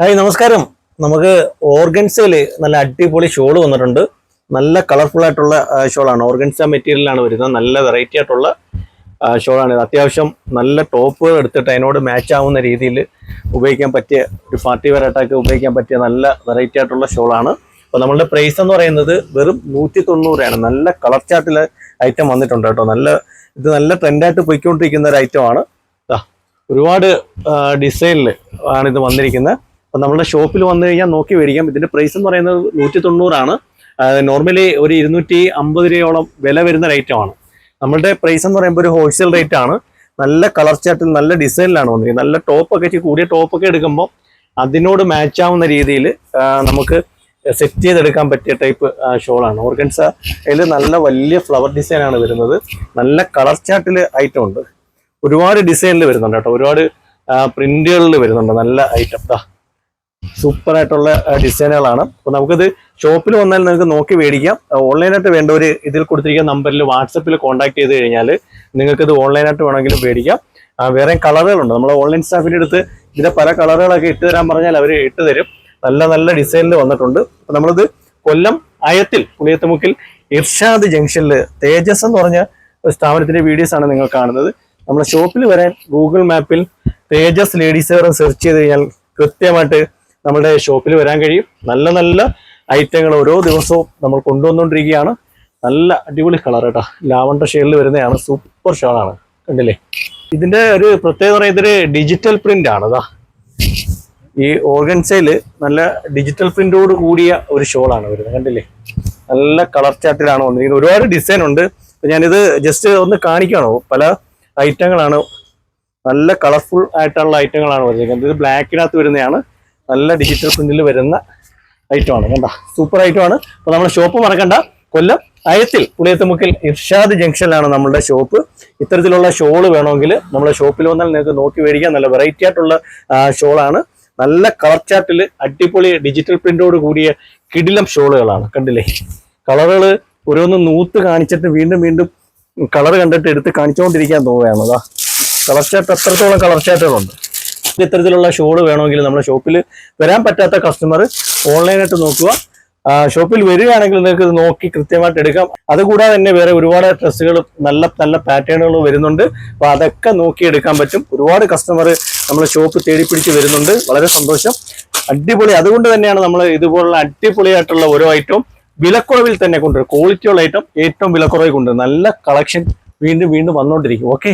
Hi നമസ്കാരം. നമുക്ക് ഓർഗൻസയിൽ നല്ല അടിപൊളി ഷോൾ വന്നിട്ടുണ്ട്. നല്ല കളർഫുൾ ആയിട്ടുള്ള ഷോളാണ്. ഓർഗൻസ മെറ്റീരിയലാണ് വരുന്നത്. നല്ല വെറൈറ്റി ആയിട്ടുള്ള ഷോളാണ് ഇത്. അത്യാവശ്യം നല്ല ടോപ്പുകൾ എടുത്തിട്ട് അതിനോട് മാച്ച് ആവുന്ന രീതിയിൽ ഉപയോഗിക്കാൻ പറ്റിയ ഒരു പാർട്ടി വെയർ ആയിട്ടൊക്കെ ഉപയോഗിക്കാൻ പറ്റിയ നല്ല വെറൈറ്റി ആയിട്ടുള്ള ഷോളാണ്. അപ്പോൾ നമ്മളുടെ പ്രൈസ് എന്ന് പറയുന്നത് വെറും നൂറ്റി തൊണ്ണൂറാണ് നല്ല കളർ ചാർട്ടിൽ ഐറ്റം വന്നിട്ടുണ്ട് കേട്ടോ. നല്ല ഇത് നല്ല ട്രെൻഡായിട്ട് പോയിക്കൊണ്ടിരിക്കുന്ന ഒരു ഐറ്റമാണ് ഒരുപാട് ഡിസൈനിൽ ആണ് ഇത് വന്നിരിക്കുന്നത്. അപ്പം നമ്മുടെ ഷോപ്പിൽ വന്നു കഴിഞ്ഞാൽ നോക്കി മേടിക്കാം. ഇതിന്റെ പ്രൈസ് എന്ന് പറയുന്നത് നൂറ്റി തൊണ്ണൂറാണ് നോർമലി ഒരു ഇരുന്നൂറ്റി അമ്പത് രൂപയോളം വില വരുന്ന റേറ്റ് ആണ്. നമ്മളുടെ പ്രൈസ് എന്ന് പറയുമ്പോൾ ഒരു ഹോൾസെയിൽ റേറ്റ് ആണ്. നല്ല കളർ ചാർട്ടിൽ നല്ല ഡിസൈനിലാണ് വന്നിരിക്കുന്നത്. നല്ല ടോപ്പൊക്കെ കൂടിയ ടോപ്പൊക്കെ എടുക്കുമ്പോൾ അതിനോട് മാച്ച് ആവുന്ന രീതിയിൽ നമുക്ക് സെറ്റ് ചെയ്തെടുക്കാൻ പറ്റിയ ടൈപ്പ് ഷോളാണ് ഓർഗൻസ അതിൽ നല്ല വലിയ ഫ്ലവർ ഡിസൈനാണ് വരുന്നത്. നല്ല കളർ ചാർട്ടിൽ ഐറ്റം ഉണ്ട്. ഒരുപാട് ഡിസൈനിൽ വരുന്നുണ്ട് കേട്ടോ. ഒരുപാട് പ്രിന്റുകളിൽ വരുന്നുണ്ട് നല്ല ഐറ്റം സൂപ്പർ ആയിട്ടുള്ള ഡിസൈനുകളാണ്. അപ്പൊ നമുക്കിത് ഷോപ്പിൽ വന്നാൽ നിങ്ങൾക്ക് നോക്കി മേടിക്കാം. ഓൺലൈനായിട്ട് വേണ്ടവർ ഇതിൽ കൊടുത്തിരിക്കുന്ന നമ്പറിൽ വാട്സപ്പിൽ കോൺടാക്ട് ചെയ്ത് കഴിഞ്ഞാൽ നിങ്ങൾക്കിത് ഓൺലൈനായിട്ട് വേണമെങ്കിലും മേടിക്കാം. വേറെ കളറുകളുണ്ട്. നമ്മൾ ഓൺലൈൻ സ്റ്റാഫിന്റെ അടുത്ത് ഇതിന്റെ പല കളറുകളൊക്കെ ഇട്ട് തരാൻ പറഞ്ഞാൽ അവർ ഇട്ട് തരും. നല്ല നല്ല ഡിസൈനിൽ വന്നിട്ടുണ്ട്. നമ്മളിത് കൊല്ലം അയത്തിൽ പുളിയത്തുമുക്കിൽ ഇർഷാദ് ജംഗ്ഷനിൽ തേജസ് എന്ന് പറഞ്ഞ ഒരു സ്ഥാപനത്തിന്റെ വീഡിയോസ് ആണ് നിങ്ങൾ കാണുന്നത്. നമ്മളെ ഷോപ്പിൽ വരാൻ ഗൂഗിൾ മാപ്പിൽ തേജസ് ലേഡീസ് സെർച്ച് ചെയ്ത് കഴിഞ്ഞാൽ കൃത്യമായിട്ട് നമ്മുടെ ഷോപ്പിൽ വരാൻ കഴിയും. നല്ല നല്ല ഐറ്റങ്ങൾ ഓരോ ദിവസവും നമ്മൾ കൊണ്ടുവന്നുകൊണ്ടിരിക്കുകയാണ്. നല്ല അടിപൊളി കളർ കേട്ടോ. ലാവണ്ടർ ഷെയ്ഡിൽ വരുന്നതാണ്. സൂപ്പർ ഷോളാണ് കണ്ടില്ലേ? ഇതിന്റെ ഒരു പ്രത്യേകത പറയുന്നത് ഇതൊരു ഡിജിറ്റൽ പ്രിന്റ് ആണ് അതാ ഈ ഓർഗൻസയിൽ നല്ല ഡിജിറ്റൽ പ്രിന്റോട് കൂടിയ ഒരു ഷോളാണ് വരുന്നത്. കണ്ടില്ലേ? നല്ല കളർ ചാർട്ടിലാണ് വന്നിരിക്കുന്നത്. ഒരുപാട് ഡിസൈൻ ഉണ്ട്. ഞാനിത് ജസ്റ്റ് ഒന്ന് കാണിക്കണോ? പല ഐറ്റങ്ങളാണ്. നല്ല കളർഫുൾ ആയിട്ടുള്ള ഐറ്റങ്ങളാണ് വരുന്നത് ഇത് ബ്ലാക്കിനകത്ത് വരുന്നതാണ്. നല്ല ഡിജിറ്റൽ പ്രിന്റിൽ വരുന്ന ഐറ്റമാണ് കണ്ട? സൂപ്പർ ഐറ്റമാണ് അപ്പൊ നമ്മുടെ ഷോപ്പ് മറക്കണ്ട. കൊല്ലം അയത്തിൽ പുളിയത്തുമുക്കിൽ ഇർഷാദ് ജംഗ്ഷനിലാണ് നമ്മുടെ ഷോപ്പ് ഇത്തരത്തിലുള്ള ഷോൾ വേണമെങ്കിൽ നമ്മുടെ ഷോപ്പിൽ വന്നാൽ നിങ്ങൾക്ക് നോക്കി മേടിക്കാം. നല്ല വെറൈറ്റി ആയിട്ടുള്ള ഷോളാണ് നല്ല കളർ ചാർട്ടിൽ അടിപൊളി ഡിജിറ്റൽ പ്രിന്റോട് കൂടിയ കിടിലം ഷോളുകളാണ് കണ്ടില്ലേ? കളറുകൾ ഓരോന്ന് നൂത്ത് കാണിച്ചിട്ട് വീണ്ടും വീണ്ടും കളർ കണ്ടിട്ട് എടുത്ത് കാണിച്ചുകൊണ്ടിരിക്കാൻ തോന്നുകയാണ്. അതാ. കളർ ചാർട്ട് എത്രത്തോളം കളർ ചാർട്ടുകളുണ്ട് ഇത്തരത്തിലുള്ള ഷോൾ വേണമെങ്കിൽ നമ്മുടെ ഷോപ്പിൽ വരാൻ പറ്റാത്ത കസ്റ്റമർ ഓൺലൈനായിട്ട് നോക്കുക. ഷോപ്പിൽ വരികയാണെങ്കിൽ നിങ്ങൾക്ക് നോക്കി കൃത്യമായിട്ട് എടുക്കാം. അതുകൂടാതെ തന്നെ വേറെ ഒരുപാട് ഡ്രസ്സുകൾ നല്ല നല്ല പാറ്റേണുകൾ വരുന്നുണ്ട്. അപ്പൊ അതൊക്കെ നോക്കി എടുക്കാൻ പറ്റും. ഒരുപാട് കസ്റ്റമർ നമ്മളെ ഷോപ്പ് തേടി പിടിച്ച് വരുന്നുണ്ട്. വളരെ സന്തോഷം. അടിപൊളി. അതുകൊണ്ട് തന്നെയാണ് നമ്മൾ ഇതുപോലുള്ള അടിപൊളിയായിട്ടുള്ള ഓരോ ഐറ്റവും വിലക്കുറവിൽ തന്നെ കൊണ്ടുവരും ക്വാളിറ്റിയുള്ള ഐറ്റം ഏറ്റവും വിലക്കുറവിൽ കൊണ്ടുവരും നല്ല കളക്ഷൻ വീണ്ടും വീണ്ടും വന്നുകൊണ്ടിരിക്കും ഓക്കെ